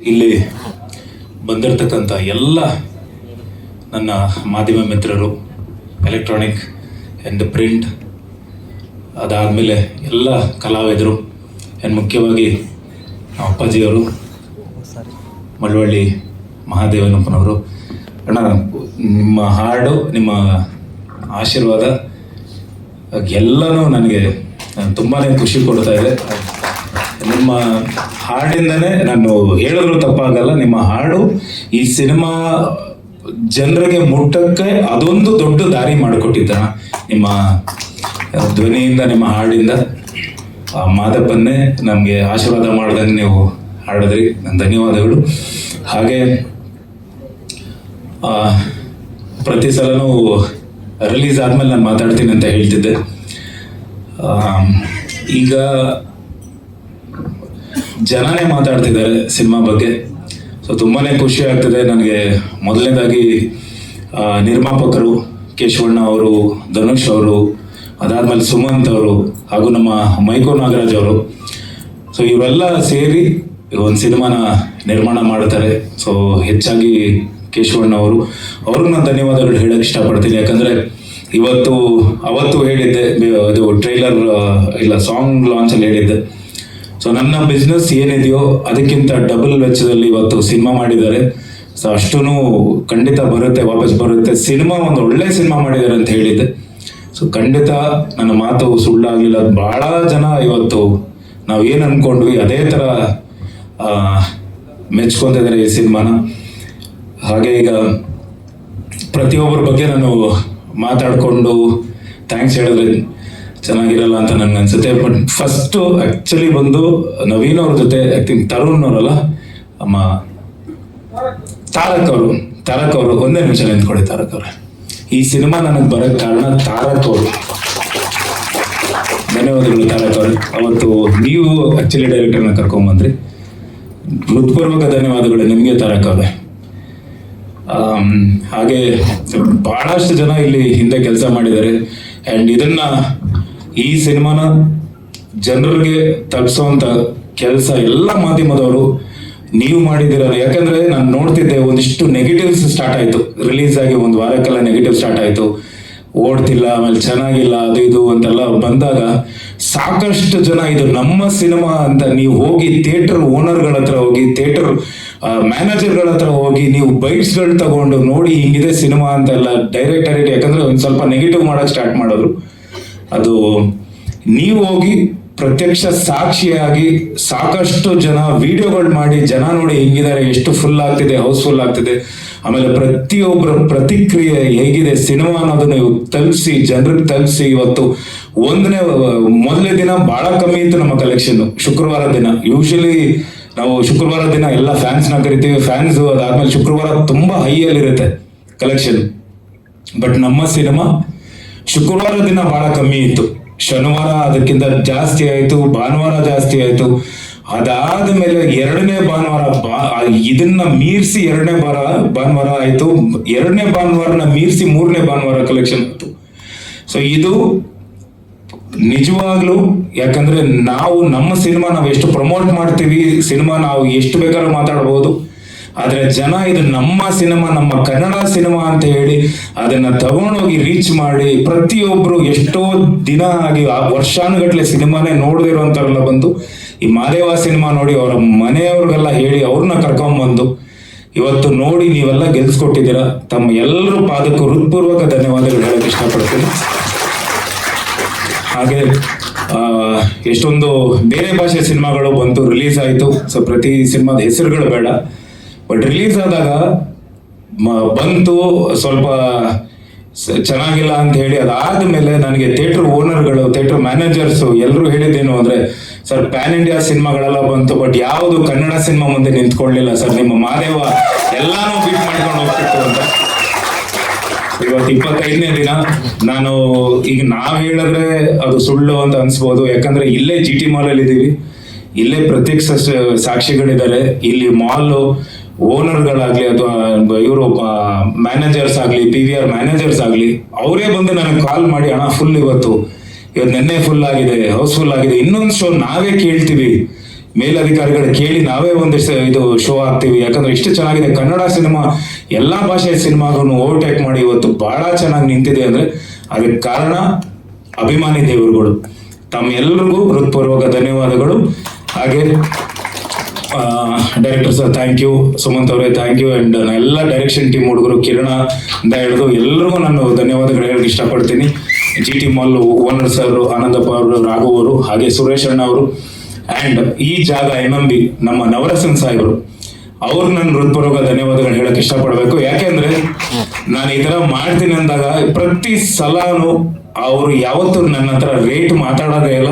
ಇಲ್ಲಿ ಬಂದಿರತಕ್ಕಂಥ ಎಲ್ಲ ನನ್ನ ಮಾಧ್ಯಮ ಮಿತ್ರರು ಎಲೆಕ್ಟ್ರಾನಿಕ್ ಆ್ಯಂಡ್ ಪ್ರಿಂಟ್ ಅದಾದಮೇಲೆ ಎಲ್ಲ ಕಲಾವಿದರು ಆ್ಯಂಡ್ ಮುಖ್ಯವಾಗಿ ನಮ್ಮ ಅಪ್ಪಾಜಿಯವರು, ಮಳವಳ್ಳಿ ಮಹಾದೇವನಪ್ಪನವರು. ಅಣ್ಣ, ನಿಮ್ಮ ಹಾಡು, ನಿಮ್ಮ ಆಶೀರ್ವಾದ, ಎಲ್ಲನೂ ನನಗೆ ತುಂಬಾ ಖುಷಿ ಕೊಡ್ತಾ ಇದೆ. ನಿಮ್ಮ ಹಾಡಿಂದನೇ ನಾನು ಹೇಳಿದ್ರು ತಪ್ಪಾಗಲ್ಲ, ನಿಮ್ಮ ಹಾಡು ಈ ಸಿನಿಮಾ ಜನರಿಗೆ ಮುಟ್ಟಕ್ಕೆ ಅದೊಂದು ದೊಡ್ಡ ದಾರಿ ಮಾಡಿಕೊಟ್ಟಿದ್ದಣ ನಿಮ್ಮ ಧ್ವನಿಯಿಂದ, ನಿಮ್ಮ ಹಾಡಿಂದ. ಆ ಮಾದಪ್ಪನ್ನೇ ನಮಗೆ ಆಶೀರ್ವಾದ ಮಾಡ್ದಂಗೆ ನೀವು ಹಾಡಿದ್ರಿ. ಧನ್ಯವಾದಗಳು. ಹಾಗೆ ಪ್ರತಿ ಸಲನೂ ರಿಲೀಸ್ ಆದ್ಮೇಲೆ ನಾನು ಮಾತಾಡ್ತೀನಿ ಅಂತ ಹೇಳ್ತಿದ್ದೆ. ಈಗ ಜನನೇ ಮಾತಾಡ್ತಿದ್ದಾರೆ ಸಿನಿಮಾ ಬಗ್ಗೆ. ಸೊ ತುಂಬಾ ಖುಷಿ ಆಗ್ತಿದೆ ನನಗೆ. ಮೊದಲನೇದಾಗಿ ನಿರ್ಮಾಪಕರು ಕೇಶವಣ್ಣ ಅವರು, ಧನುಷ್ ಅವರು, ಅದಾದ್ಮೇಲೆ ಸುಮಂತ್ ಅವರು ಹಾಗೂ ನಮ್ಮ ಮೈಕೋ ನಾಗರಾಜ್ ಅವರು. ಸೊ ಇವರೆಲ್ಲ ಸೇರಿ ಒಂದು ಸಿನಿಮಾನ ನಿರ್ಮಾಣ ಮಾಡ್ತಾರೆ. ಸೊ ಹೆಚ್ಚಾಗಿ ಕೇಶವಣ್ಣ ಅವರು. ಅವ್ರಿಗೆ ನಾನು ಧನ್ಯವಾದಗಳು ಹೇಳಕ್ ಇಷ್ಟಪಡ್ತೀನಿ. ಯಾಕಂದ್ರೆ ಇವತ್ತು, ಅವತ್ತು ಹೇಳಿದ್ದೆ, ಇದು ಟ್ರೈಲರ್ ಇಲ್ಲ ಸಾಂಗ್ ಲಾಂಚಲ್ಲಿ ಹೇಳಿದ್ದೆ. ಸೊ ನನ್ನ ಬಿಸ್ನೆಸ್ ಏನಿದೆಯೋ ಅದಕ್ಕಿಂತ ಡಬಲ್ ವೆಚ್ಚದಲ್ಲಿ ಇವತ್ತು ಸಿನಿಮಾ ಮಾಡಿದ್ದಾರೆ. ಸೊ ಅಷ್ಟೂ ಖಂಡಿತ ಬರುತ್ತೆ, ವಾಪಸ್ ಬರುತ್ತೆ. ಸಿನಿಮಾ ಒಂದು ಒಳ್ಳೆ ಸಿನಿಮಾ ಮಾಡಿದ್ದಾರೆ ಅಂತ ಹೇಳಿದ್ದೆ. ಸೊ ಖಂಡಿತ ನನ್ನ ಮಾತು ಸುಳ್ಳಾಗಿಲ್ಲ ಬಹಳ ಜನ ಇವತ್ತು ನಾವು ಏನು ಅನ್ಕೊಂಡ್ವಿ, ಅದೇ ಥರ ಮೆಚ್ಕೊಂತಿದ್ದಾರೆ ಈ ಸಿನಿಮಾನ. ಹಾಗೆ ಈಗ ಪ್ರತಿಯೊಬ್ಬರ ಬಗ್ಗೆ ನಾನು ಮಾತಾಡಿಕೊಂಡು ಥ್ಯಾಂಕ್ಸ್ ಹೇಳಿದ್ರೆ ಚೆನ್ನಾಗಿರಲ್ಲ ಅಂತ ನನ್ಗೆ ಅನ್ಸುತ್ತೆ. ಬಟ್ ಫಸ್ಟು ಆ್ಯಕ್ಚುಲಿ ಬಂದು ನವೀನ್ ಅವ್ರ ಜೊತೆ ಐ ಥಿಂಕ್ ತರುಣ್ ಅವರಲ್ಲ, ಅಮ್ಮ, ತಾರಕ್ ಅವರು ತಾರಕ್ ಅವರು, ಒಂದೇ ನಿಮಿಷ ನಿಂತ್ಕೊಳ್ಳಿ ತಾರಕ್ ಅವ್ರೆ. ಈ ಸಿನಿಮಾ ನನಗೆ ಬರೋ ಕಾರಣ ತಾರಕ್ ಅವರು. ಧನ್ಯವಾದಗಳು ತಾರಕ್ ಅವರು. ಅವತ್ತು ನೀವು ಆಕ್ಚುಲಿ ಡೈರೆಕ್ಟರ್ನ ಕರ್ಕೊಂಬಂದ್ರಿ. ಹೃತ್ಪೂರ್ವಕ ಧನ್ಯವಾದಗಳು ನಿಮಗೆ ತಾರಕ್ ಅವರೇ. ಹಾಗೆ ಬಹಳಷ್ಟು ಜನ ಇಲ್ಲಿ ಹಿಂದೆ ಕೆಲಸ ಮಾಡಿದ್ದಾರೆ. ಅಂಡ್ ಇದನ್ನ ಈ ಸಿನಿಮಾನ ಜನರಿಗೆ ತಲುಪಿಸುವಂತ ಕೆಲಸ ಎಲ್ಲ ಮಾಧ್ಯಮದವರು ನೀವು ಮಾಡಿದಿರಲ್ಲ ಯಾಕಂದ್ರೆ ನಾನು ನೋಡ್ತಿದ್ದೆ ಒಂದಿಷ್ಟು ನೆಗೆಟಿವ್ಸ್ ಸ್ಟಾರ್ಟ್ ಆಯ್ತು. ರಿಲೀಸ್ ಆಗಿ ಒಂದು ವಾರಕ್ಕೆಲ್ಲ ನೆಗೆಟಿವ್ ಸ್ಟಾರ್ಟ್ ಆಯ್ತು. ಓಡ್ತಿಲ್ಲ, ಆಮೇಲೆ ಚೆನ್ನಾಗಿಲ್ಲ, ಅದು ಇದು ಅಂತೆಲ್ಲ ಬಂದಾಗ ಸಾಕಷ್ಟು ಜನ ಇದು ನಮ್ಮ ಸಿನಿಮಾ ಅಂತ ನೀವು ಹೋಗಿ ಥಿಯೇಟರ್ ಓನರ್ಗಳ ಹತ್ರ ಹೋಗಿ ಥಿಯೇಟರ್ ಮ್ಯಾನೇಜರ್ಗಳ ಹತ್ರ ಹೋಗಿ ನೀವು ಬೈಟ್ಸ್ಗಳು ತಗೊಂಡು ನೋಡಿ ಹಿಂಗಿದೆ ಸಿನಿಮಾ ಅಂತೆಲ್ಲ ಡೈರೆಕ್ಟ್ ಡೈರೆಕ್ಟ್ ಯಾಕಂದ್ರೆ ಒಂದು ಸ್ವಲ್ಪ ನೆಗೆಟಿವ್ ಮಾಡೋಕೆ ಸ್ಟಾರ್ಟ್ ಮಾಡಿದ್ರು. ಅದು ನೀವು ಹೋಗಿ ಪ್ರತ್ಯಕ್ಷ ಸಾಕ್ಷಿಯಾಗಿ ಸಾಕಷ್ಟು ಜನ ವಿಡಿಯೋಗಳು ಮಾಡಿ ಜನ ನೋಡಿ ಹೆಂಗಿದ್ದಾರೆ, ಎಷ್ಟು ಫುಲ್ ಆಗ್ತಿದೆ ಹೌಸ್ಫುಲ್ ಆಗ್ತಿದೆ. ಆಮೇಲೆ ಪ್ರತಿಯೊಬ್ಬರ ಪ್ರತಿಕ್ರಿಯೆ ಹೇಗಿದೆ, ಸಿನಿಮಾ ಅನ್ನೋದನ್ನ ತಲುಪಿಸಿ, ಜನರಿಗೆ ತಲುಪಿಸಿ ಇವತ್ತು ಒಂದನೇ ಮೊದಲನೇ ದಿನ ಬಹಳ ಕಮ್ಮಿ ಇತ್ತು ನಮ್ಮ ಕಲೆಕ್ಷನ್ ಶುಕ್ರವಾರ ದಿನ. ಯೂಶಲಿ ನಾವು ಶುಕ್ರವಾರ ದಿನ ಎಲ್ಲ ಫ್ಯಾನ್ಸ್ನ ಕರಿತೀವಿ. ಫ್ಯಾನ್ಸ್ ಅದಾದ್ಮೇಲೆ ಶುಕ್ರವಾರ ತುಂಬಾ ಹೈಯಲ್ಲಿರುತ್ತೆ ಕಲೆಕ್ಷನ್ ಬಟ್ ನಮ್ಮ ಸಿನಿಮಾ ಶುಕ್ರವಾರ ದಿನ ಬಹಳ ಕಮ್ಮಿ ಇತ್ತು. ಶನಿವಾರ ಅದಕ್ಕಿಂತ ಜಾಸ್ತಿ ಆಯ್ತು, ಭಾನುವಾರ ಜಾಸ್ತಿ ಆಯ್ತು. ಅದಾದ ಮೇಲೆ ಎರಡನೇ ಭಾನುವಾರ ಇದನ್ನ ಮೀರಿಸಿ ಎರಡನೇ ಬಾರ ಭಾನುವಾರ ಆಯ್ತು. ಎರಡನೇ ಭಾನುವಾರನ ಮೀರಿಸಿ ಮೂರನೇ ಭಾನುವಾರ ಕಲೆಕ್ಷನ್ ಆಯ್ತು. ಸೊ ಇದು ನಿಜವಾಗ್ಲೂ, ಯಾಕಂದ್ರೆ ನಾವು ನಮ್ಮ ಸಿನಿಮಾ ನಾವು ಎಷ್ಟು ಪ್ರಮೋಟ್ ಮಾಡ್ತೀವಿ, ಸಿನಿಮಾ ನಾವು ಎಷ್ಟು ಬೇಕಾದ್ರೂ ಮಾತಾಡ್ಬೋದು. ಆದ್ರೆ ಜನ ಇದು ನಮ್ಮ ಸಿನಿಮಾ, ನಮ್ಮ ಕನ್ನಡ ಸಿನಿಮಾ ಅಂತ ಹೇಳಿ ಅದನ್ನ ತಗೊಂಡೋಗಿ ರೀಚ್ ಮಾಡಿ ಪ್ರತಿಯೊಬ್ರು ಎಷ್ಟೋ ದಿನ ಆಗಿ ವರ್ಷಾನುಗಟ್ಲೆ ಸಿನಿಮಾನೇ ನೋಡದಿರುವಂತವರೆಲ್ಲ ಬಂದು ಈ ಮಾದೇವ ಸಿನಿಮಾ ನೋಡಿ ಅವರ ಮನೆಯವ್ರಿಗೆಲ್ಲ ಹೇಳಿ ಅವ್ರನ್ನ ಕರ್ಕೊಂಡ್ಬಂದು ಇವತ್ತು ನೋಡಿ ನೀವೆಲ್ಲ ಗೆಲ್ಸ್ಕೊಟ್ಟಿದ್ದೀರಾ. ತಮ್ಮ ಎಲ್ಲರೂ ಪಾದಕ್ಕೂ ಹೃತ್ಪೂರ್ವಕ ಧನ್ಯವಾದಗಳು ಹೇಳಕ್ ಇಷ್ಟಪಡ್ತೀನಿ. ಹಾಗೆ ಎಷ್ಟೊಂದು ಬೇರೆ ಭಾಷೆ ಸಿನಿಮಾಗಳು ಬಂತು, ರಿಲೀಸ್ ಆಯಿತು. ಸೊ ಪ್ರತಿ ಸಿನಿಮಾದ ಹೆಸರುಗಳು ಬೇಡ. ಬಟ್ ರಿಲೀಸ್ ಆದಾಗ ಬಂತು ಸ್ವಲ್ಪ ಚೆನ್ನಾಗಿಲ್ಲ ಅಂತ ಹೇಳಿ ಅದಾದ್ಮೇಲೆ ನನಗೆ ಥಿಯೇಟರ್ ಓನರ್ಗಳು ಥಿಯೇಟರ್ ಮ್ಯಾನೇಜರ್ಸ್ ಎಲ್ಲರೂ ಹೇಳಿದ್ದೇನು ಅಂದ್ರೆ, ಸರ್ ಪ್ಯಾನ್ ಇಂಡಿಯಾ ಸಿನಿಮಾಗಳೆಲ್ಲ ಬಂತು ಬಟ್ ಯಾವುದು ಕನ್ನಡ ಸಿನಿಮಾ ಮುಂದೆ ನಿಂತ್ಕೊಳ್ಳಿಲ್ಲ, ಸರ್. ನಿಮ್ಮ ಮಾದೇವ ಎಲ್ಲಾನು ಬೀಟ್ ಮಾಡ್ಕೊಂಡು ಹೋಗ್ತಿತ್ತು ಅಂತ. ಇವತ್ತು ಇಪ್ಪತ್ತೈದನೇ ದಿನ ನಾನು ಈಗ ನಾವ್ ಹೇಳಿದ್ರೆ ಅದು ಸುಳ್ಳು ಅಂತ ಅನ್ಸ್ಬೋದು. ಯಾಕಂದ್ರೆ ಇಲ್ಲೇ ಜಿ ಟಿ ಮಾಲ್ ಅಲ್ಲಿ ಇಲ್ಲೇ ಪ್ರತ್ಯಕ್ಷ ಸ- ಸಾಕ್ಷಿಗಳಿದ್ದಾರೆ. ಇಲ್ಲಿ ಮಾಲ್ ಓನರ್ಗಳಾಗ್ಲಿ ಅಥವಾ ಇವರು ಮ್ಯಾನೇಜರ್ಸ್ ಆಗಲಿ ಪಿ ವಿ ಆರ್ ಮ್ಯಾನೇಜರ್ಸ್ ಆಗಲಿ, ಅವರೇ ಬಂದು ನನಗೆ ಕಾಲ್ ಮಾಡಿ ಹಣ ಫುಲ್ ಇವತ್ತು. ಇವತ್ತು ನೆನ್ನೆ ಫುಲ್ ಆಗಿದೆ ಹೌಸ್ಫುಲ್ ಆಗಿದೆ. ಇನ್ನೊಂದು ಶೋ ನಾವೇ ಕೇಳ್ತೀವಿ. ಮೇಲಧಿಕಾರಿಗಳು ಕೇಳಿ ನಾವೇ ಒಂದಿಷ್ಟು ಇದು ಶೋ ಆಗ್ತೀವಿ ಯಾಕಂದ್ರೆ ಇಷ್ಟು ಚೆನ್ನಾಗಿದೆ. ಕನ್ನಡ ಸಿನಿಮಾ, ಎಲ್ಲಾ ಭಾಷೆಯ ಸಿನಿಮಾಗಳನ್ನು ಓವರ್ಟೇಕ್ ಮಾಡಿ ಇವತ್ತು ಬಹಳ ಚೆನ್ನಾಗಿ ನಿಂತಿದೆ ಅಂದ್ರೆ ಅದಕ್ಕೆ ಕಾರಣ ಅಭಿಮಾನಿ ದೇವರುಗಳು. ತಮ್ಮೆಲ್ಲರಿಗೂ ಹೃತ್ಪೂರ್ವಕ ಧನ್ಯವಾದಗಳು. ಹಾಗೆ director sir thank you Sumanth ಅವರೇ ಥ್ಯಾಂಕ್ ಯು ಅಂಡ್ ಎಲ್ಲ ಡೈರೆಕ್ಷನ್ ಟೀಮ್ ಹುಡುಗರು ಕಿರಣ ಅಂತ ಹಿಡಿದು ಎಲ್ಲರಿಗೂ ನಾನು ಧನ್ಯವಾದಗಳು ಹೇಳಕ್ಕೆ ಇಷ್ಟಪಡ್ತೀನಿ. G T mall owner sir Anandappa ಅವರು ರಾಘು ಅವರು, ಹಾಗೆ ಸುರೇಶ್ ಅಣ್ಣ ಅವರು. ಅಂಡ್ ಈ ಜಾಗ ಎಂ ಎಂ ಬಿ ನಮ್ಮ ನವರಸನ್ ಸಾಹೇಬರು, ಅವ್ರು ನನ್ನ ಹೃತ್ಪೂರ್ವಕ ಧನ್ಯವಾದಗಳು ಹೇಳಕ್ ಇಷ್ಟಪಡಬೇಕು. ಯಾಕೆಂದ್ರೆ ನಾನು ಈ ತರ ಮಾಡ್ತೀನಿ ಅಂದಾಗ ಪ್ರತಿ ಸಲಾನು ಅವರು ಯಾವತ್ತೂ ನನ್ನ ಹತ್ರ ರೇಟ್ ಮಾತಾಡೋದೇ ಇಲ್ಲ.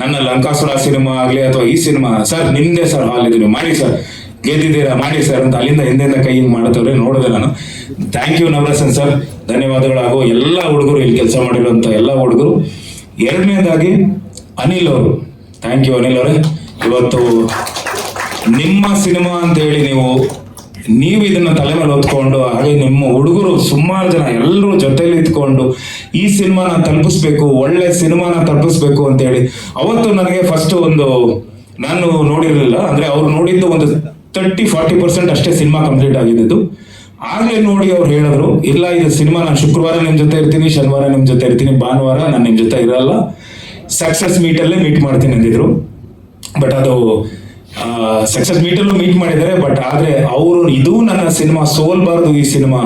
ನನ್ನ ಲಂಕಾಸುರ ಸಿನಿಮಾ ಆಗಲಿ ಅಥವಾ ಈ ಸಿನಿಮಾ, ಸರ್, ನಿಮ್ದೇ ಸರ್ ಹಾಲ್ ಇದು ನೀವು ಮಾಡಿ ಸರ್. ಗೆದ್ದಿದ್ದೀರಾ, ಮಾಡಿ ಸರ್ ಅಂತ ಅಲ್ಲಿಂದ ಹಿಂದೆಯಿಂದ ಕೈ ಹಿಂಗೆ ಮಾಡ್ತವ್ರೆ ನೋಡಿದೆ ನಾನು. Thank you Navarasan sir. ಧನ್ಯವಾದಗಳು ಹಾಗೂ ಎಲ್ಲ ಹುಡುಗರು ಇಲ್ಲಿ ಕೆಲಸ ಮಾಡಿರುವಂಥ ಎಲ್ಲ ಹುಡುಗರು. ಎರಡನೇದಾಗಿ ಅನಿಲ್ ಅವರು. ಥ್ಯಾಂಕ್ ಯು ಅನಿಲ್ ಅವರೇ. ಇವತ್ತು ನಿಮ್ಮ ಸಿನಿಮಾ ಅಂತ ಹೇಳಿ ನೀವು ನೀವು ಇದನ್ನ ತಲೆ ಮೇಲೆ ಹೊತ್ಕೊಂಡು, ಹಾಗೆ ನಿಮ್ಮ ಹುಡುಗರು ಸುಮಾರು ಜನ ಎಲ್ಲರೂ ಜೊತೆಯಲ್ಲಿ ಇದ್ಕೊಂಡು ಈ ಸಿನಿಮಾನ ತಲುಪಿಸ್ಬೇಕು, ಒಳ್ಳೆ ಸಿನಿಮಾನ ತಲುಪಿಸ್ಬೇಕು ಅಂತ ಹೇಳಿ ಅವತ್ತು ನನಗೆ ಫಸ್ಟ್ ಒಂದು ನಾನು ನೋಡಿರಲಿಲ್ಲ, ಅಂದ್ರೆ ಅವ್ರು ನೋಡಿದ್ದು ಒಂದು ತರ್ಟಿ ಫಾರ್ಟಿ ಪರ್ಸೆಂಟ್ ಅಷ್ಟೇ ಸಿನಿಮಾ ಕಂಪ್ಲೀಟ್ ಆಗಿದ್ದು ಆಗ್ಲೇ ನೋಡಿ ಅವ್ರು ಹೇಳಿದ್ರು, ಇಲ್ಲ, ಇದು ಸಿನಿಮಾ ನಾನು ಶುಕ್ರವಾರ ನಿಮ್ ಜೊತೆ ಇರ್ತೀನಿ, ಶನಿವಾರ ನಿಮ್ ಜೊತೆ ಇರ್ತೀನಿ, ಭಾನುವಾರ ನಾನು ನಿಮ್ ಜೊತೆ ಇರಲ್ಲ. ಸಕ್ಸಸ್ ಮೀಟ್ ಅಲ್ಲೇ ಮೀಟ್ ಮಾಡ್ತೀನಿ ಅಂದಿದ್ರು. ಬಟ್ ಅದು ಸಕ್ಸಸ್ ಮೀಟಲ್ಲೂ ಮೀಟ್ ಮಾಡಿದ್ದಾರೆ ಬಟ್ ಆದ್ರೆ ಅವರು, ಇದು ನನ್ನ ಸಿನಿಮಾ ಸೋಲ್ಬಾರ್ದು ಈ ಸಿನಿಮಾ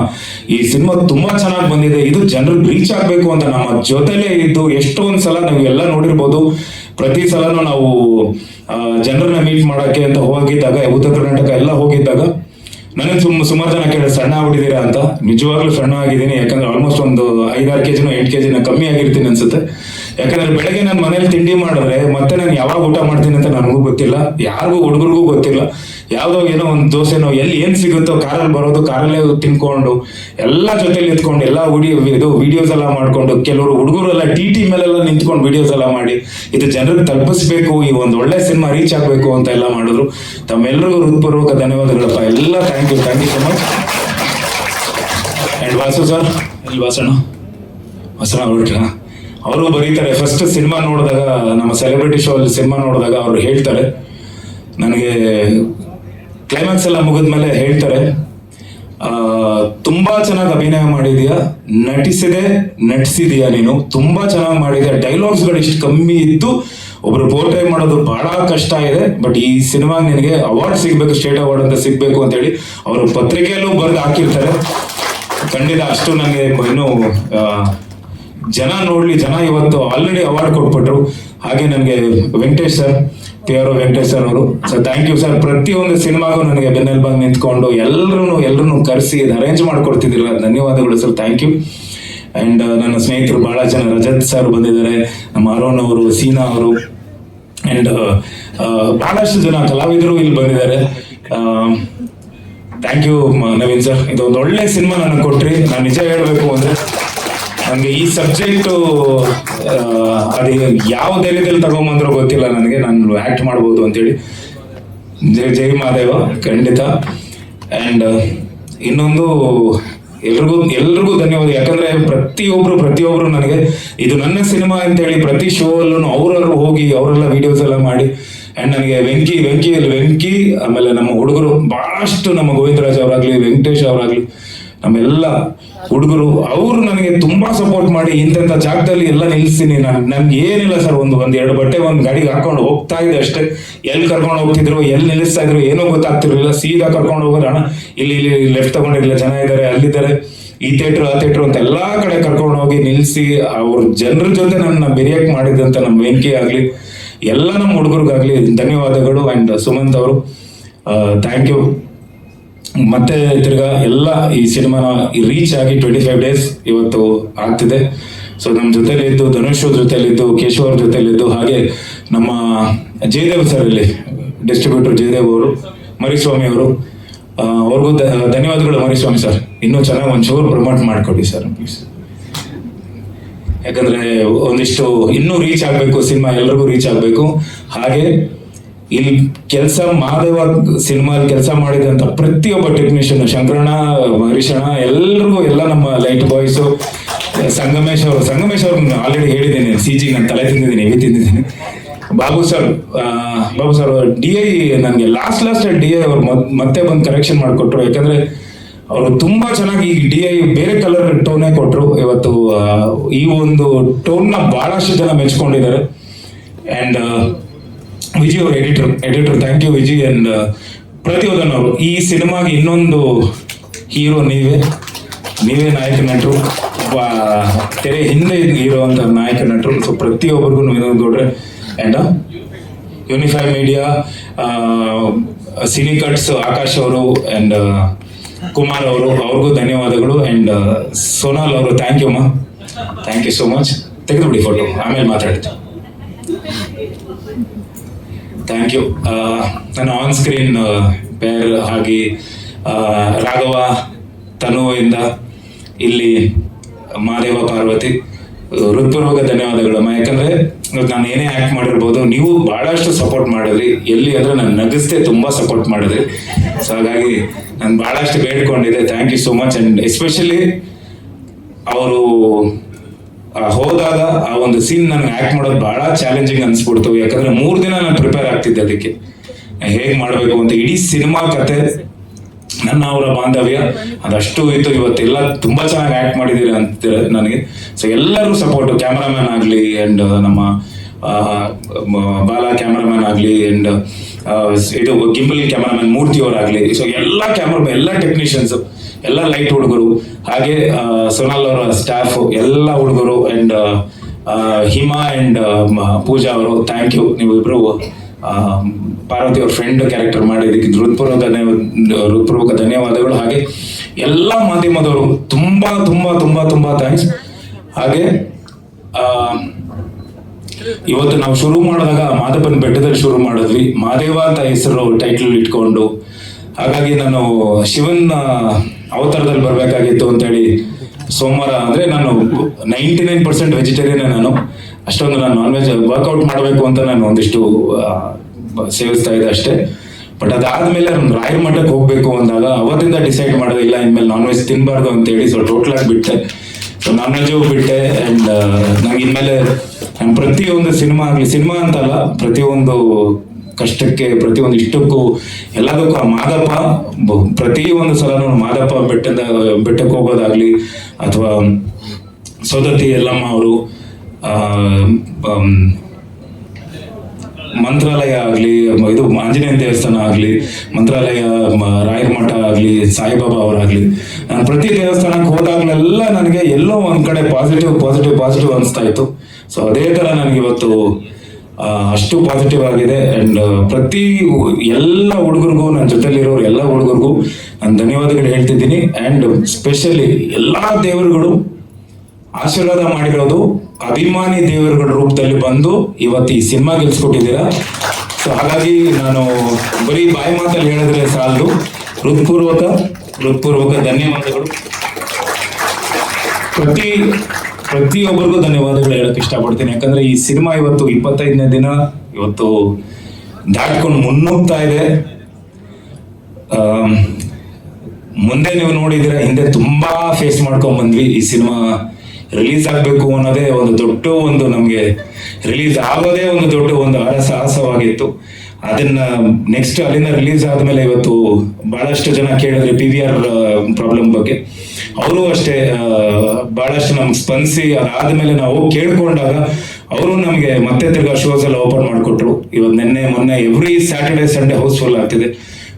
ಈ ಸಿನಿಮಾ ತುಂಬಾ ಚೆನ್ನಾಗಿ ಬಂದಿದೆ, ಇದು ಜನರು ರೀಚ್ ಆಗ್ಬೇಕು ಅಂತ ನಮ್ಮ ಜೊತೆಲೇ ಇದ್ದು ಎಷ್ಟೊಂದ್ ಸಲ ನೀವು ಎಲ್ಲ ನೋಡಿರ್ಬೋದು. ಪ್ರತಿ ಸಲನೂ ನಾವು ಜನರನ್ನ ಮೀಟ್ ಮಾಡಕ್ಕೆ ಅಂತ ಹೋಗಿದ್ದಾಗ, ಉತ್ತರ ಕರ್ನಾಟಕ ಎಲ್ಲ ಹೋಗಿದ್ದಾಗ, ನನಗೆ ಸುಮ್, ಸುಮಾರು ಜನ ಕೇಳಿ ಸಣ್ಣ ಆಗ್ಬಿಟ್ಟಿದ್ದೀರಾ ಅಂತ. ನಿಜವಾಗ್ಲೂ ಸಣ್ಣ ಆಗಿದ್ದೀನಿ, ಯಾಕಂದ್ರೆ ಆಲ್ಮೋಸ್ಟ್ ಒಂದು ಐದಾರು ಕೆಜಿನೋ ಎಂಟು ಕೆಜಿನ ಕಮ್ಮಿ ಆಗಿರ್ತೀನಿ ಅನ್ಸುತ್ತೆ. ಯಾಕಂದ್ರೆ ಬೆಳಗ್ಗೆ ನಾನು ಮನೇಲಿ ತಿಂಡಿ ಮಾಡಿದ್ರೆ ಮತ್ತೆ ನಾನು ಯಾವಾಗ ಊಟ ಮಾಡ್ತೀನಿ ಅಂತ ನನಗೂ ಗೊತ್ತಿಲ್ಲ ಯಾರಿಗೂ ಹುಡುಗರಿಗೂ ಗೊತ್ತಿಲ್ಲ. ಯಾವ್ದೋ ಏನೋ ಒಂದು ದೋಸೆನೋ ಎಲ್ಲಿ ಏನ್ ಸಿಗುತ್ತೋ ಕಾರಲ್ಲಿ ಬರೋದು ಕಾರಲ್ಲೇ ತಿನ್ಕೊಂಡು ಎಲ್ಲ ಜೊತೆಲಿ ನಿಂತ್ಕೊಂಡು ಎಲ್ಲ ಹುಡಿ ಇದು ವಿಡಿಯೋಸ್ ಎಲ್ಲ ಮಾಡ್ಕೊಂಡು ಕೆಲವರು ಹುಡುಗರು ಎಲ್ಲ ಟಿ ಟಿ ಮೇಲೆಲ್ಲ ನಿಂತ್ಕೊಂಡು ವಿಡಿಯೋಸ್ ಎಲ್ಲ ಮಾಡಿ ಇದು ಜನರಿಗೆ ತಲುಪಿಸ್ಬೇಕು ಈ ಒಂದು ಒಳ್ಳೆ ಸಿನಿಮಾ ರೀಚ್ ಆಗ್ಬೇಕು ಅಂತ ಎಲ್ಲ ಮಾಡಿದ್ರು. ತಮ್ಮೆಲ್ಲರಿಗೂ ಹೃತ್ಪೂರ್ವಕ ಧನ್ಯವಾದಗಳಪ್ಪ. ಎಲ್ಲ thank you thank you so much and Vasu sir ಎಲ್ಲಿ ವಾಸಣ್ಣ ವಾಸಣ್ಣ ಹೊರಟ್ರ ಅವರು ಬರೀತಾರೆ. ಫಸ್ಟ್ ಸಿನಿಮಾ ನೋಡಿದಾಗ, ನಮ್ಮ ಸೆಲೆಬ್ರಿಟಿ ಶೋ ಅಲ್ಲಿ ಸಿನಿಮಾ ನೋಡಿದಾಗ ಅವರು ಹೇಳ್ತಾರೆ. ನನಗೆ ಕ್ಲೈಮ್ಯಾಕ್ಸ್ ಎಲ್ಲ ಮುಗಿದ್ಮೇಲೆ ಹೇಳ್ತಾರೆ. ತುಂಬಾ ಚೆನ್ನಾಗಿ ಅಭಿನಯ ಮಾಡಿದೀಯಾ? ನಟಿಸಿದೆ, ನಟಿಸಿದೀಯಾ ನೀನು? ತುಂಬಾ ಚೆನ್ನಾಗಿ ಮಾಡಿದ್ಯಾ? ಡೈಲಾಗ್ಸ್ಗಳು ಇಷ್ಟು ಕಮ್ಮಿ ಇದ್ದು ಒಬ್ರು ಪೋರ್ಟ್ರೇ ಮಾಡೋದು ಬಹಳ ಕಷ್ಟ ಇದೆ. ಬಟ್ ಈ ಸಿನಿಮಾ ನಿನಗೆ ಅವಾರ್ಡ್ ಸಿಗ್ಬೇಕು ಸ್ಟೇಟ್ ಅವಾರ್ಡ್ ಅಂತ ಸಿಗ್ಬೇಕು ಅಂತ ಹೇಳಿ ಅವರು ಪತ್ರಿಕೆಯಲ್ಲೂ ಬರೆದು ಹಾಕಿರ್ತಾರೆ. ಖಂಡಿತ ಅಷ್ಟು ನನಗೆ ಇನ್ನು ಜನ ನೋಡ್ಲಿ, ಜನ ಇವತ್ತು ಆಲ್ರೆಡಿ ಅವಾರ್ಡ್ ಕೊಟ್ಬಿಟ್ರು. ಹಾಗೆ ನನಗೆ Venkatesh sir P R Venkatesh sir ಅವರು. ಸರ್ ಥ್ಯಾಂಕ್ ಯು ಸರ್ ಪ್ರತಿಯೊಂದು ಸಿನಿಮಾಗೂ ನನಗೆ ಬಂದು ನಿಂತ್ಕೊಂಡು ಎಲ್ಲರೂ ಎಲ್ಲರೂ ಕರೆಸಿ ಅರೇಂಜ್ ಮಾಡ್ಕೊಡ್ತಿದ್ರು ಧನ್ಯವಾದಗಳು ಸರ್ ಥ್ಯಾಂಕ್ ಯು ಅಂಡ್ ನನ್ನ ಸ್ನೇಹಿತರು ಬಹಳ ಜನ. ರಜತ್ ಸರ್ ಬಂದಿದ್ದಾರೆ, ನಮ್ಮ ಅರುಣ್ ಅವರು, ಸೀನಾ ಅವರು. ಅಂಡ್ ಬಹಳಷ್ಟು ಜನ ಕಲಾವಿದರು ಇಲ್ಲಿ ಬಂದಿದ್ದಾರೆ. ಥ್ಯಾಂಕ್ ಯು ನವೀನ್ ಸರ್ ಇದೊಂದು ಒಳ್ಳೆ ಸಿನಿಮಾ ನನಗೆ ಕೊಟ್ರಿ. ನಾನು ನಿಜ ಹೇಳಬೇಕು ಅಂದ್ರೆ ನನಗೆ ಈ ಸಬ್ಜೆಕ್ಟ್ ಅದು ಯಾವ ಧೈರ್ಯದಲ್ಲಿ ತಗೊಂಬಂದ್ರೋ ಗೊತ್ತಿಲ್ಲ ನನಗೆ. ನಾನು ಆಕ್ಟ್ ಮಾಡ್ಬೋದು ಅಂತೇಳಿ. ಜೈ ಜೈ ಮಹಾದೇವ, ಖಂಡಿತ. ಅಂಡ್ ಇನ್ನೊಂದು, ಎಲ್ರಿಗೂ ಎಲ್ರಿಗೂ ಧನ್ಯವಾದ. ಯಾಕಂದ್ರೆ ಪ್ರತಿಯೊಬ್ರು ಪ್ರತಿಯೊಬ್ರು ನನಗೆ ಇದು ನನ್ನ ಸಿನಿಮಾ ಅಂತೇಳಿ ಪ್ರತಿ ಶೋ ಅಲ್ಲೂ ಅವರವರು ಹೋಗಿ ಅವರೆಲ್ಲ ವಿಡಿಯೋಸ್ ಎಲ್ಲ ಮಾಡಿ ಅಂಡ್ ನನಗೆ ವೆಂಕಿ ವೆಂಕಿ ವೆಂಕಿ, ಆಮೇಲೆ ನಮ್ಮ ಹುಡುಗರು, ಬಹಳಷ್ಟು ನಮ್ಮ ಗೋವಿಂದರಾಜ್ ಅವರಾಗ್ಲಿ, ವೆಂಕಟೇಶ್ ಅವರಾಗ್ಲಿ ನಮ್ಮೆಲ್ಲ ಹುಡುಗರು, ಅವರು ನನಗೆ ತುಂಬಾ ಸಪೋರ್ಟ್ ಮಾಡಿ ಇಂತೆಂಥ ಜಾಗದಲ್ಲಿ ಎಲ್ಲ ನಿಲ್ಲಿಸ್ತೀನಿ ನಾನು, ನನ್ಗೆ ಏನಿಲ್ಲ ಸರ್, ಒಂದು, ಒಂದ್ ಎರಡು ಬಟ್ಟೆ, ಒಂದು ಗಾಡಿಗೆ ಹಾಕೊಂಡು ಹೋಗ್ತಾ ಇದೆ ಅಷ್ಟೇ. ಎಲ್ಲಿ ಕರ್ಕೊಂಡು ಹೋಗ್ತಿದ್ರು, ಎಲ್ಲಿ ನಿಲ್ಲಿಸ್ತಾ ಇದ್ರು, ಏನೋ ಗೊತ್ತಾಗ್ತಿರ್ಲಿಲ್ಲ. ಸೀದಾ ಕರ್ಕೊಂಡು ಹೋಗೋದು ಅಣ್ಣ ಇಲ್ಲಿ ಇಲ್ಲಿ ಲೆಫ್ಟ್ ತಗೊಂಡಿರ್ಲಿಲ್ಲ, ಜನ ಇದ್ದಾರೆ ಅಲ್ಲಿದ್ದಾರೆ. ಈ ಥಿಯೇಟ್ರ್ ಆ ಥಿಯೇಟ್ರ್ ಅಂತ ಎಲ್ಲಾ ಕಡೆ ಕರ್ಕೊಂಡು ಹೋಗಿ ನಿಲ್ಲಿಸಿ ಅವ್ರ ಜನರ ಜೊತೆ ನನ್ನ ಬೆರಿಯಕ್ ಮಾಡಿದಂತ ನಮ್ಮ ವೆಂಕಿ ಆಗ್ಲಿ, ಎಲ್ಲ ನಮ್ಮ ಹುಡುಗರಿಗಾಗ್ಲಿ ಧನ್ಯವಾದಗಳು. ಅಂಡ್ ಸುಮಂತ್ ಅವರು ಥ್ಯಾಂಕ್ ಯು ಮತ್ತೆ ತಿರ್ಗಾ ಎಲ್ಲ ಈ ಸಿನಿಮಾ ರೀಚ್ ಆಗಿ ಟ್ವೆಂಟಿ ಫೈವ್ ಡೇಸ್ ಇವತ್ತು ಆಗ್ತಿದೆ. ಸೊ ನಮ್ಮ ಜೊತೆಲಿದ್ದು ಧನುಷ್ ಜೊತೆಲಿದ್ದು, ಕೇಶವ್ ಜೊತೆಲಿದ್ದು, ಹಾಗೆ ನಮ್ಮ ಜಯದೇವ್ ಸರ್ ಇಲ್ಲಿ ಡಿಸ್ಟ್ರಿಬ್ಯೂಟರ್ ಜಯದೇವ್ ಅವರು, ಮರಿಸ್ವಾಮಿ ಅವರು. ಅವ್ರಿಗೂ ಧನ್ಯವಾದಗಳು ಮರಿಸ್ವಾಮಿ ಸರ್ ಇನ್ನೂ ಚೆನ್ನಾಗಿ ಒಂಚೂರು ಪ್ರಮೋಟ್ ಮಾಡಿಕೊಡಿ ಸರ್ ಪ್ಲೀಸ್ ಯಾಕಂದ್ರೆ ಒಂದಿಷ್ಟು ಇನ್ನೂ ರೀಚ್ ಆಗಬೇಕು ಸಿನಿಮಾ ಎಲ್ರಿಗೂ ರೀಚ್ ಆಗಬೇಕು. ಹಾಗೆ ಇಲ್ಲಿ ಕೆಲಸ ಮಾದೇವ ಸಿನಿಮಾ ಕೆಲಸ ಮಾಡಿದಂತ ಪ್ರತಿಯೊಬ್ಬ ಟೆಕ್ನಿಷಿಯನ್ ಶಂಕರಣ್ಣ, ಹರೀಶಣ್ಣ, ಎಲ್ರಿಗೂ ಎಲ್ಲ ನಮ್ಮ ಲೈಟ್ ಬಾಯ್ಸು ಸಂಗಮೇಶ್ ಅವರು, ಸಂಗಮೇಶ್ ಅವ್ರನ್ನ ಆಲ್ರೆಡಿ ಹೇಳಿದ್ದೀನಿ ಸಿ ಜಿ ನಾನು ತಲೆ ತಿಂದಿದ್ದೀನಿ, ಎವಿ ತಿಂದಿದ್ದೀನಿ. Babu sir Babu sir D I ನನಗೆ ಲಾಸ್ಟ್ ಲಾಸ್ಟ್ ಡಿ ಐ ಅವ್ರು ಮತ್ತೆ ಬಂದು ಕರೆಕ್ಷನ್ ಮಾಡಿಕೊಟ್ರು. ಯಾಕಂದ್ರೆ ಅವರು ತುಂಬಾ ಚೆನ್ನಾಗಿ ಈ ಡಿ ಐ ಬೇರೆ ಕಲರ್ ಟೋನೇ ಕೊಟ್ರು. ಇವತ್ತು ಈ ಒಂದು ಟೋನ್ನ ಬಹಳಷ್ಟು ಜನ ಮೆಚ್ಕೊಂಡಿದ್ದಾರೆ. ಅಂಡ್ ವಿಜಯ್ ಅವರು editor editor thank you Vijay and Pratiyodhan ಅವರು. ಈ ಸಿನಿಮಾಗೆ ಇನ್ನೊಂದು ಹೀರೋ ನೀವೇ ನೀವೇ ನಾಯಕ ನಟರು. ಒಬ್ಬ ತೆರೆ ಹಿಂದೆ ಇರುವಂತ ನಾಯಕ ನಟರು. ಸೊ ಪ್ರತಿಯೊಬ್ಬರಿಗೂ ವಿನೋದ್ ಗೌಡ್ರೆ. And unify media cinecuts Akash ಅವರು ಅಂಡ್ ಕುಮಾರ್ ಅವರು, ಅವ್ರಿಗೂ ಧನ್ಯವಾದಗಳು. ಅಂಡ್ ಸೋನಾಲ್ ಅವರು ಥ್ಯಾಂಕ್ ಯು ಮಾ ಥ್ಯಾಂಕ್ ಯು ಸೋ ಮಚ್ ತೆಗೆದುಬಿಡಿ ಫೋಟೋ ಆಮೇಲೆ ಮಾತಾಡ್ತೀನಿ. ಥ್ಯಾಂಕ್ ಯು ನನ್ನ ಆನ್ ಸ್ಕ್ರೀನ್ ಪೇರ್ ಹಾಗೆ ಆ, ರಾಘವ ತನುವಿಂದ ಇಲ್ಲಿ ಮಾದೇವ ಪಾರ್ವತಿ ಹೃತ್ಪೂರ್ವಕ ಧನ್ಯವಾದಗಳಮ್ಮ ಯಾಕಂದ್ರೆ ಇವತ್ತು ನಾನು ಏನೇ ಆ್ಯಕ್ಟ್ ಮಾಡಿರ್ಬೋದು ನೀವು ಬಹಳಷ್ಟು ಸಪೋರ್ಟ್ ಮಾಡಿದ್ರಿ. ಎಲ್ಲಿ ಅಂದ್ರೆ ನಾನು ನಗಿಸ್ದೆ ತುಂಬಾ ಸಪೋರ್ಟ್ ಮಾಡಿದ್ರಿ. ಸೊ ಹಾಗಾಗಿ ನಾನು ಬಹಳಷ್ಟು ಬೇಡ್ಕೊಂಡಿದ್ದೆ. Thank you so much and especially ಅವರು ಹೋದಾಗ ಆ ಒಂದು ಸೀನ್ ನನಗೆ ಆಕ್ಟ್ ಮಾಡೋದು ಬಹಳ ಚಾಲೆಂಜಿಂಗ್ ಅನ್ಸ್ಬಿಡ್ತು. ಯಾಕಂದ್ರೆ ಮೂರು ದಿನ ನಾನು ಪ್ರಿಪೇರ್ ಆಗ್ತಿದ್ದೆ ಅದಕ್ಕೆ. ಹೇಗ್ ಮಾಡಬೇಕು ಅಂತ ಇಡೀ ಸಿನಿಮಾ ಕತೆ, ನನ್ನ ಅವರ ಬಾಂಧವ್ಯ, ಅದಷ್ಟು ಇತ್ತು. ಇವತ್ತೆಲ್ಲ ತುಂಬಾ ಚೆನ್ನಾಗಿ ಆಕ್ಟ್ ಮಾಡಿದೀರಿ ಅಂತ ನನಗೆ. ಸೊ ಎಲ್ಲರೂ ಸಪೋರ್ಟ್ ಕ್ಯಾಮ್ರಾಮನ್ ಆಗ್ಲಿ ಅಂಡ್ ನಮ್ಮ ಬಾಲಾ ಕ್ಯಾಮ್ರಾಮನ್ ಆಗ್ಲಿ ಅಂಡ್ ಇದು ಗಿಂಬಲ್ ಕ್ಯಾಮ್ರಾಮನ್ ಮೂರ್ತಿ ಅವರಾಗ್ಲಿ ಸೊ ಎಲ್ಲ ಕ್ಯಾಮ್ರಾ ಎಲ್ಲ ಟೆಕ್ನಿಷಿಯನ್ಸ್ ಎಲ್ಲ ಲೈಟ್ ಹುಡುಗರು, ಹಾಗೆ ಸೋನಾಲ್ ಅವರ ಸ್ಟಾಫ್ ಎಲ್ಲ ಹುಡುಗರು ಅಂಡ್ ಹಿಮಾ ಅಂಡ್ ಪೂಜಾ ಅವರು ಥ್ಯಾಂಕ್ ಯು ನೀವಿಬ್ರು ಪಾರ್ವತಿ ಅವ್ರ ಫ್ರೆಂಡ್ ಕ್ಯಾರೆಕ್ಟರ್ ಮಾಡಿದ್ದಕ್ಕೆ ಹೃತ್ಪೂರ್ವಕ ಧನ್ಯವಾದ ಹೃತ್ಪೂರ್ವಕ ಧನ್ಯವಾದಗಳು. ಹಾಗೆ ಎಲ್ಲ ಮಾಧ್ಯಮದವರು ತುಂಬಾ ತುಂಬಾ ತುಂಬಾ ತುಂಬಾ ಥ್ಯಾಂಕ್ಸ್ ಹಾಗೆ ಇವತ್ತು ನಾವು ಶುರು ಮಾಡಿದಾಗ ಮಾದಪ್ಪನ ಬೆಟ್ಟದಲ್ಲಿ ಶುರು ಮಾಡಿದ್ವಿ. ಮಾದೇವ ಅಂತ ಹೆಸರು ಟೈಟಲ್ ಇಟ್ಕೊಂಡು, ಹಾಗಾಗಿ ನಾನು ಶಿವನ್ ಅವತಾರದಲ್ಲಿ ಬರಬೇಕಾಗಿತ್ತು ಅಂತೇಳಿ ಸೋಮವಾರ ಅಂದ್ರೆ ನಾನು ನೈಂಟಿ ನೈನ್ ಪರ್ಸೆಂಟ್ ವೆಜಿಟೇರಿಯನ್ ನಾನು. ಅಷ್ಟೊಂದು ನಾನು ನಾನ್ ವೆಜ್ ವರ್ಕೌಟ್ ಮಾಡಬೇಕು ಅಂತ ನಾನು ಒಂದಿಷ್ಟು ಸೇವಿಸ್ತಾ ಇದ್ದೆ ಅಷ್ಟೇ. ಬಟ್ ಅದಾದ್ಮೇಲೆ ನಾನು ರಾಯರ ಮಠಕ್ಕೆ ಹೋಗ್ಬೇಕು ಅಂದಾಗ ಅವತ್ತಿಂದ ಡಿಸೈಡ್ ಮಾಡಿದೆ, ಇಲ್ಲ, ಇನ್ಮೇಲೆ ನಾನ್ ವೆಜ್ ತಿನ್ನಬಾರ್ದು ಅಂತ ಹೇಳಿ ಸೊ ಟೋಟಲ್ ಆಗಿ ಬಿಟ್ಟೆ. ಸೊ ನಾನ್ ವೆಜ್ ಬಿಟ್ಟೆ ಅಂಡ್ ನಂಗೆ ಇನ್ಮೇಲೆ, ನಾನು ಪ್ರತಿಯೊಂದು ಸಿನಿಮಾ ಆಗಲಿ, ಸಿನಿಮಾ ಅಂತಲ್ಲ, ಪ್ರತಿಯೊಂದು ಕಷ್ಟಕ್ಕೆ ಪ್ರತಿಯೊಂದು ಇಷ್ಟಕ್ಕೂ ಎಲ್ಲದಕ್ಕೂ ಆ ಮಾದಪ್ಪ ಪ್ರತಿ ಒಂದು ಸಲ ಮಾದಪ್ಪ ಬೆಟ್ಟದ ಬೆಟ್ಟಕ್ಕೆ ಹೋಗೋದಾಗ್ಲಿ ಅಥವಾ ಸೌದತ್ತಿ ಎಲ್ಲಮ್ಮ ಅವರು ಮಂತ್ರಾಲಯ ಆಗಲಿ ಇದು ಆಂಜನೇಯ ದೇವಸ್ಥಾನ ಆಗಲಿ ಮಂತ್ರಾಲಯ ರಾಯರ ಮಠ ಆಗಲಿ ಸಾಯಿಬಾಬಾ ಅವರಾಗ್ಲಿ ನಾನು ಪ್ರತಿ ದೇವಸ್ಥಾನಕ್ಕೆ ಹೋದಾಗ್ಲೆಲ್ಲ ನನಗೆ ಎಲ್ಲೋ ಒಂದ್ ಕಡೆ ಪಾಸಿಟಿವ್ ಪಾಸಿಟಿವ್ ಪಾಸಿಟಿವ್ ಅನಿಸ್ತಾ ಇತ್ತು. ಸೊ ಅದೇ ತರ ನನಗೆ ಇವತ್ತು ಆ, ಅಷ್ಟು ಪಾಸಿಟಿವ್ ಆಗಿದೆ ಅಂಡ್ ಪ್ರತಿ ಎಲ್ಲ ಹುಡುಗರಿಗೂ ನನ್ನ ಜೊತೆಲಿರೋರು ಎಲ್ಲ ಹುಡುಗರಿಗೂ ನಾನು ಧನ್ಯವಾದಗಳು ಹೇಳ್ತಿದ್ದೀನಿ ಅಂಡ್ ಸ್ಪೆಷಲಿ ಎಲ್ಲಾ ದೇವರುಗಳು ಆಶೀರ್ವಾದ ಮಾಡಿರೋದು ಅಭಿಮಾನಿ ದೇವರುಗಳ ರೂಪದಲ್ಲಿ ಬಂದು ಇವತ್ತು ಈ ಸಿನಿಮಾ ಗೆಲ್ಸ್ಕೊಟ್ಟಿದ್ದೀರಾ. ಸೊ ಹಾಗಾಗಿ ನಾನು ಬರೀ ಬಾಯಿ ಮಾತಲ್ಲಿ ಹೇಳಿದ್ರೆ ಸಾಲದು. ಹೃತ್ಪೂರ್ವಕ ಹೃತ್ಪೂರ್ವಕ ಧನ್ಯವಾದಗಳು. ಪ್ರತಿ ಪ್ರತಿಯೊಬ್ಬರಿಗೂ ಧನ್ಯವಾದಗಳು ಹೇಳಕ್ ಇಷ್ಟಪಡ್ತೀನಿ. ಯಾಕಂದ್ರೆ ಈ ಸಿನಿಮಾ ಇವತ್ತು ಇಪ್ಪತ್ತೈದನೇ ದಿನ, ಇವತ್ತು ದಾಟ್ಕೊಂಡು ಮುನ್ನುಗ್ತಾ ಇದೆ. ಮುಂದೆ ನೀವು ನೋಡಿದ್ರೆ ಹಿಂದೆ ತುಂಬಾ ಫೇಸ್ ಮಾಡ್ಕೊಂಡ್ ಬಂದ್ವಿ. ಈ ಸಿನಿಮಾ ರಿಲೀಸ್ ಆಗ್ಬೇಕು ಅನ್ನೋದೇ ಒಂದು ದೊಡ್ಡ ಒಂದು ನಮ್ಗೆ ರಿಲೀಸ್ ಆಗೋದೇ ಒಂದು ದೊಡ್ಡ ಒಂದು ಸಾಹಸವಾಗಿತ್ತು ಅದನ್ನ ನೆಕ್ಸ್ಟ್ ಅಲ್ಲಿಂದ ರಿಲೀಸ್ ಆದ್ಮೇಲೆ ಇವತ್ತು ಬಹಳಷ್ಟು ಜನ ಕೇಳಿದ್ರೆ ಪಿ ವಿ ಆರ್ ಪ್ರಾಬ್ಲಮ್ ಬಗ್ಗೆ. ಅವರು ಅಷ್ಟೇ ಬಹಳಷ್ಟು ನಮ್ಗೆ ಸ್ಪಂದಿಸಿ ಅದಾದ್ಮೇಲೆ ನಾವು ಕೇಳ್ಕೊಂಡಾಗ ಅವರು ನಮಗೆ ಮತ್ತೆ ತಿರ್ಗಾ ಶೋಸ್ ಎಲ್ಲ ಓಪನ್ ಮಾಡಿಕೊಟ್ರು. ಇವತ್ತು ನಿನ್ನೆ, ಮೊನ್ನೆ every Saturday Sunday house full ಆಗ್ತಿದೆ.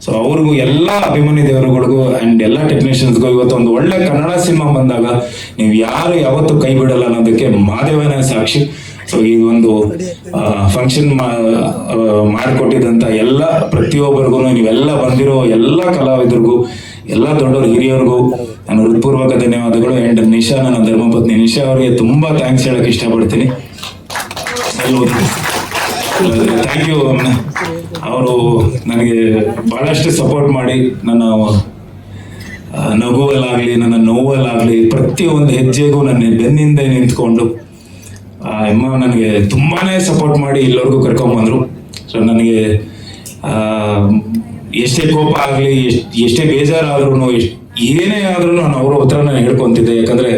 ಸೊ ಅವ್ರಿಗೂ ಎಲ್ಲ ಅಭಿಮಾನಿ ದೇವರುಗಳಿಗೂ ಅಂಡ್ ಎಲ್ಲ ಟೆಕ್ನಿಷಿಯನ್ಸ್ಗೂ ಇವತ್ತು ಒಂದು ಒಳ್ಳೆ ಕನ್ನಡ ಸಿನಿಮಾ ಬಂದಾಗ ನೀವು ಯಾರು ಯಾವತ್ತೂ ಕೈ ಬಿಡಲ್ಲ ಅನ್ನೋದಕ್ಕೆ ಮಾದೇವನ ಸಾಕ್ಷಿ. ಸೊ ಈ ಒಂದು ಫಂಕ್ಷನ್ ಮಾಡಿಕೊಟ್ಟಿದ್ದಂತ ಎಲ್ಲ ಪ್ರತಿಯೊಬ್ಬರಿಗೂ ನೀವೆಲ್ಲ ಬಂದಿರೋ ಎಲ್ಲ ಕಲಾವಿದರಿಗೂ ಎಲ್ಲ ದೊಡ್ಡವರು ಹಿರಿಯವ್ರಿಗೂ ನಾನು ಹೃತ್ಪೂರ್ವಕ ಧನ್ಯವಾದಗಳು. ಅಂಡ್ ನಿಶಾ, ನನ್ನ ಧರ್ಮಪತ್ನಿ ನಿಶಾ ಅವರಿಗೆ ತುಂಬಾ ಥ್ಯಾಂಕ್ಸ್ ಹೇಳಕ್ಕೆ ಇಷ್ಟಪಡ್ತೀನಿ. ಥ್ಯಾಂಕ್ ಯು ಅವರು ನನಗೆ ಬಹಳಷ್ಟು ಸಪೋರ್ಟ್ ಮಾಡಿ ನನ್ನ ನಗುವಲ್ಲಾಗಲಿ, ನನ್ನ ನೋವಲ್ಲಾಗ್ಲಿ, ಪ್ರತಿಯೊಂದು ಹೆಜ್ಜೆಗೂ ನನ್ನ ಬೆನ್ನಿಂದ ನಿಂತ್ಕೊಂಡು, ಆ, ಅಮ್ಮ ನನಗೆ ತುಂಬಾನೇ ಸಪೋರ್ಟ್ ಮಾಡಿ ಇಲ್ಲಿವರೆಗೂ ಕರ್ಕೊಂಬಂದ್ರು ಸೊ ನನಗೆ ಎಷ್ಟೇ ಕೋಪ ಆಗಲಿ, ಎಷ್ಟೇ ಬೇಜಾರಾದ್ರೂ ಏನೇ ಆದ್ರೂ ನಾನು ಅವ್ರ ಹತ್ರ ನಾನು ಹೇಳ್ಕೊತಿದ್ದೆ. ಯಾಕಂದ್ರೆ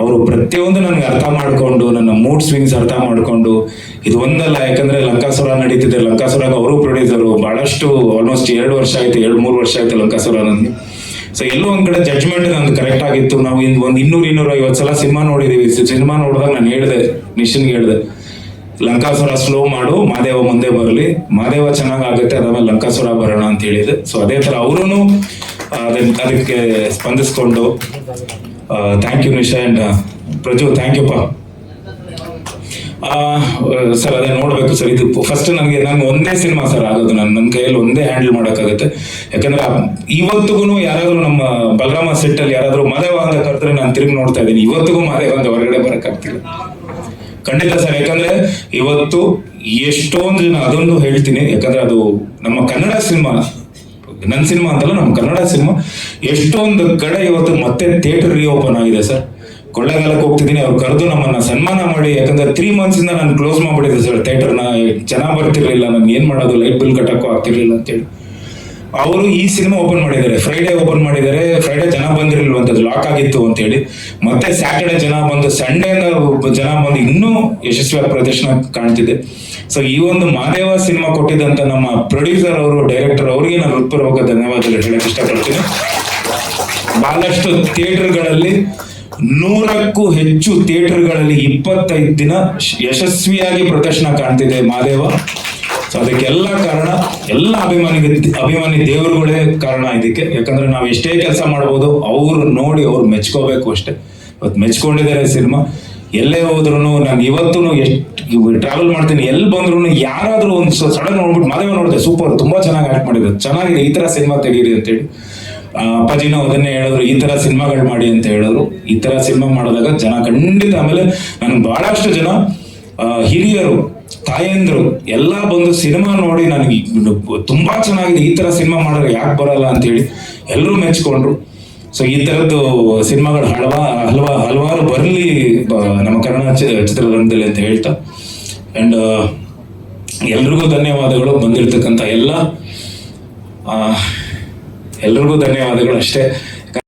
ಅವರು ಪ್ರತಿಯೊಂದು ನನಗೆ ಅರ್ಥ ಮಾಡಿಕೊಂಡು, ನನ್ನ ಮೂಡ್ ಸ್ವಿಂಗ್ಸ್ ಅರ್ಥ ಮಾಡಿಕೊಂಡು, ಇದು ಒಂದಲ್ಲ, ಯಾಕಂದ್ರೆ ಲಂಕಾಸುರ ನಡೀತಿದೆ. ಲಂಕಾಸುರಾಗ ಅವರು ಪ್ರೊಡ್ಯೂಸರು. ಬಹಳಷ್ಟು ಆಲ್ಮೋಸ್ಟ್ ಎರಡು ವರ್ಷ ಆಯ್ತು, ಎರಡು, ಮೂರು ವರ್ಷ ಆಯ್ತು ಲಂಕಾಸುರ ನನಗೆ ಸೊ ಎಲ್ಲೋ ಒಂದು ಕಡೆ ಜಡ್ಜ್ಮೆಂಟ್ ನಂದು ಕರೆಕ್ಟ್ ಆಗಿತ್ತು. ನಾವು ಒಂದು ಇನ್ನೂರು ಇನ್ನೂರ ಐವತ್ತು ಸಲ ಸಿನಿಮಾ ನೋಡಿದೀವಿ. ಸಿನಿಮಾ ನೋಡಿದಾಗ ನಾನು ಹೇಳಿದೆ, ನಿಶನ್ಗೆ ಹೇಳಿದೆ ಲಂಕಾಸುರ ಸ್ಲೋ ಮಾಡು, ಮಾದೇವ ಮುಂದೆ ಬರಲಿ. ಮಾದೇವ ಚೆನ್ನಾಗ್ ಆಗುತ್ತೆ ಅದಾದ್ಮೇಲೆ ಲಂಕಾಸುರ ಬರೋಣ ಅಂತ ಹೇಳಿದ್ರು ಸೊ ಅದೇ ತರ ಅವರು ಅದಕ್ಕೆ ಸ್ಪಂದಿಸ್ಕೊಂಡು thank you Nisha and Praju thank you ಪಾ. ಸರ್, ಅದೇ ನೋಡ್ಬೇಕು ಸರ್, ಇದು ಫಸ್ಟ್ ನನಗೆ ನಾನು ಒಂದೇ ಸಿನಿಮಾ ಸರ್ ಆಗೋದು. ನಾನು ನನ್ನ ಕೈಯಲ್ಲಿ ಒಂದೇ ಹ್ಯಾಂಡಲ್ ಮಾಡೋಕ್ಕಾಗುತ್ತೆ. ಯಾಕಂದ್ರೆ ಇವತ್ತಿಗೂ ಯಾರಾದರೂ ನಮ್ಮ ಬಲರಾಮ ಸೆಟ್ ಅಲ್ಲಿ ಯಾರಾದ್ರೂ ಮಾದೇವ ಅಂತ ಕರೆದ್ರೆ ನಾನು ತಿರುಗಿ ನೋಡ್ತಾ ಇದ್ದೀನಿ. ಇವತ್ತಿಗೂ ಮದೇವ ಅಂತ ಹೊರಗಡೆ ಬರಕ್ಕಾಗ್ತಿಲ್ಲ. ಖಂಡಿತ ಸರ್, ಯಾಕಂದ್ರೆ ಇವತ್ತು ಎಷ್ಟೊಂದು ಜನ ಅದೊಂದು ಹೇಳ್ತೀನಿ, ಯಾಕಂದ್ರೆ ಅದು ನಮ್ಮ ಕನ್ನಡ ಸಿನಿಮಾ ನನ್ನ ಸಿನಿಮಾ ಅಂತಲ್ಲ, ನಮ್ಮ ಕನ್ನಡ ಸಿನಿಮಾ, ಎಷ್ಟೊಂದು ಕಡೆ ಇವತ್ತು ಮತ್ತೆ ಥಿಯೇಟರ್ ರೀಓಪನ್ ಆಗಿದೆ ಸರ್. ಕೊಳ್ಳೆಗಾಲಕ್ಕೆ ಹೋಗ್ತಿದ್ದೀನಿ, ಅವ್ರು ಕರೆದು ನಮ್ಮನ್ನ ಸನ್ಮಾನ ಮಾಡಿ, ಯಾಕಂದ್ರೆ ತ್ರೀ ಮಂತ್ಸ್ ಇಂದ ನಾನು ಕ್ಲೋಸ್ ಮಾಡ್ಬಿಟ್ಟಿದ್ದೆ ಸರ್, ಥಿಯೇಟರ್ನ, ಚೆನ್ನಾಗಿ ಬರ್ತಿರ್ಲಿಲ್ಲ ನನ್ಗೆ ಏನ್ ಮಾಡೋದು ಲೈಟ್ ಬಿಲ್ ಕಟ್ಟಕ್ಕೂ ಆಗ್ತಿರ್ಲಿಲ್ಲ ಅಂತೇಳಿ ಅವರು ಈ ಸಿನಿಮಾ ಓಪನ್ ಮಾಡಿದ್ದಾರೆ. ಫ್ರೈಡೆ ಓಪನ್ ಮಾಡಿದ್ದಾರೆ. ಫ್ರೈಡೆ ಜನ ಬಂದಿರಲಿಲ್ವಂತದ್ದು. ಲಾಕ್ ಆಗಿತ್ತು ಅಂತ ಹೇಳಿ. ಮತ್ತೆ ಸ್ಯಾಟರ್ಡೆ ಜನ ಬಂದು ಸಂಡೇ ಜನ ಬಂದು ಇನ್ನೂ ಯಶಸ್ವಿಯಾದ ಪ್ರದರ್ಶನ ಕಾಣ್ತಿದೆ. ಸೊ ಈ ಒಂದು ಮಾದೇವ ಸಿನಿಮಾ ಕೊಟ್ಟಿದ್ದಂತ ನಮ್ಮ ಪ್ರೊಡ್ಯೂಸರ್ ಅವರು ಡೈರೆಕ್ಟರ್ ಅವರಿಗೆ ನಾನು ಹೃತ್ಪೂರ್ವಕ ಧನ್ಯವಾದಗಳು ಹೇಳಕ್ ಇಷ್ಟಪಡ್ತೀನಿ. ಬಹಳಷ್ಟು ಥಿಯೇಟರ್ಗಳಲ್ಲಿ ನೂರಕ್ಕೂ ಹೆಚ್ಚು ಥಿಯೇಟರ್ಗಳಲ್ಲಿ ಇಪ್ಪತ್ತೈದು ದಿನ ಯಶಸ್ವಿಯಾಗಿ ಪ್ರದರ್ಶನ ಕಾಣ್ತಿದೆ ಮಾದೇವ. ಸೊ ಅದಕ್ಕೆಲ್ಲ ಕಾರಣ, ಎಲ್ಲ ಅಭಿಮಾನಿ ಅಭಿಮಾನಿ ದೇವರುಗಳೇ ಕಾರಣ ಇದಕ್ಕೆ. ಯಾಕಂದ್ರೆ ನಾವು ಎಷ್ಟೇ ಕೆಲಸ ಮಾಡ್ಬೋದು, ಅವ್ರು ನೋಡಿ ಅವ್ರು ಮೆಚ್ಕೋಬೇಕು ಅಷ್ಟೇ. ಇವತ್ತು ಮೆಚ್ಕೊಂಡಿದ್ದಾರೆ ಸಿನಿಮಾ. ಎಲ್ಲೇ ಹೋದ್ರು ನಾನು ಇವತ್ತು ಎಷ್ಟು ಟ್ರಾವೆಲ್ ಮಾಡ್ತೀನಿ ಎಲ್ಲಿ ಬಂದ್ರು ಯಾರಾದ್ರೂ ಒಂದು ಸಡನ್ ನೋಡ್ಬಿಟ್ಟು ಮದುವೆ ನೋಡಿದೆ ಸೂಪರ್ ತುಂಬಾ ಚೆನ್ನಾಗಿ ಆಕ್ಟ್ ಮಾಡಿದ್ರು. ಚೆನ್ನಾಗಿದೆ, ಈ ತರ ಸಿನಿಮಾ ತೆಗೀರಿ ಅಂತೇಳಿ ಅಪ್ಪಾಜಿನೂ ಅದನ್ನೇ ಹೇಳಿದ್ರು, ಈ ತರ ಸಿನಿಮಾಗಳು ಮಾಡಿ ಅಂತ ಹೇಳಿದ್ರು. ಈ ತರ ಸಿನಿಮಾ ಮಾಡಿದಾಗ ಜನ ಖಂಡಿತ ಆಮೇಲೆ ನನ್ಗೆ ಬಹಳಷ್ಟು ಜನ ಹಿರಿಯರು ತಾಯಂದ್ರು ಎಲ್ಲ ಬಂದು ಸಿನಿಮಾ ನೋಡಿ ನನಗೆ ತುಂಬಾ ಚೆನ್ನಾಗಿದೆ. ಈ ತರ ಸಿನಿಮಾ ಮಾಡೋರು ಯಾಕೆ ಬರಲ್ಲ ಅಂತ ಹೇಳಿ ಎಲ್ಲರೂ ಮೆಚ್ಕೊಂಡ್ರು. ಸೊ ಈ ತರದ್ದು ಸಿನಿಮಾಗಳು ಹಲವಾ ಹಲವಾ ಹಲವಾರು ಬರಲಿ ನಮ್ಮ ಕನ್ನಡ ಚಿತ್ರರಂಗದಲ್ಲಿ ಅಂತ ಹೇಳ್ತಾ. ಅಂಡ್ ಎಲ್ರಿಗೂ ಧನ್ಯವಾದಗಳು ಬಂದಿರತಕ್ಕಂಥ ಎಲ್ಲ. ಎಲ್ರಿಗೂ ಧನ್ಯವಾದಗಳು ಅಷ್ಟೇ.